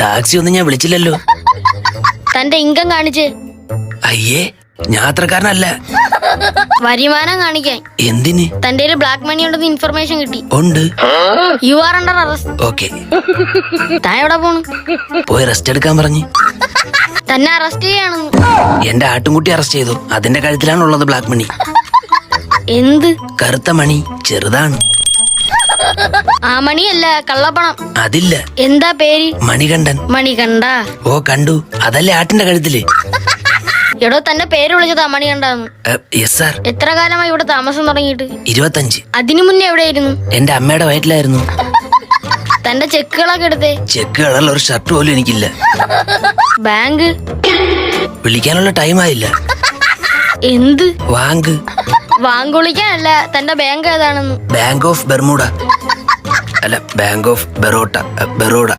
Taxi ഒന്നും ഞാൻ വിളിച്ചില്ലല്ലോ. തന്റെ ഇൻകം കാണിച്ച്. അയ്യേ ഞാൻ അത്രക്കാരനല്ല. വരുമാനം കാണിക്കാൻ. എന്തിന്? തന്റെ ഒരു ബ്ലാക്ക് മണി ഉണ്ടെന്ന് ഇൻഫർമേഷൻ കിട്ടി. ഉണ്ട്. You are under arrest okay. താൻ എവിടെ പോണു? പോയി റെസ്റ്റ് എടുക്കാൻ പറഞ്ഞു. തന്നെ അറസ്റ്റ് ചെയ്യാണെന്ന് എന്റെ ആട്ടുംകുട്ടി അറസ്റ്റ് ചെയ്തു. അതിന്റെ കഴുത്തിലാണുള്ളത് ബ്ലാക്ക് മണി എന്ത്? കറുത്ത മണി ചെറുതാണ്. ആ മണിയല്ല കള്ളപ്പണം. അതില്ല. എന്താ പേര്? മണികണ്ഠൻ. മണികണ്ഠ. ഓ കണ്ടു. അതല്ലേ ആട്ടിന്റെ കഴുത്തിൽ? എടോ തന്നെ പേര് വിളിച്ചത് മണി കണ്ടാന്ന് സാർ എത്ര കാലമായി ഇവിടെ താമസം തുടങ്ങിയിട്ട്? ഇരുപത്തഞ്ച്. അതിനു മുന്നേ എവിടെയായിരുന്നു? എന്റെ അമ്മയുടെ വയറ്റിലായിരുന്നു. തന്റെ ചെക്കുകളൊക്കെ എടുത്തേ. ചെക്കുകളല്ല ഒരു ഷർട്ട് പോലും എനിക്കില്ല. ബാങ്ക്. വിളിക്കാനുള്ള ടൈം ആയില്ല. എന്ത്? വാങ്ക്. വാങ്കുളിക്കാനല്ല തന്റെ ബാങ്ക് ഏതാണെന്ന്. Bank of Bermuda. അല്ല ബാങ്ക് ഓഫ് ബെറോട്ട ബെറോഡ.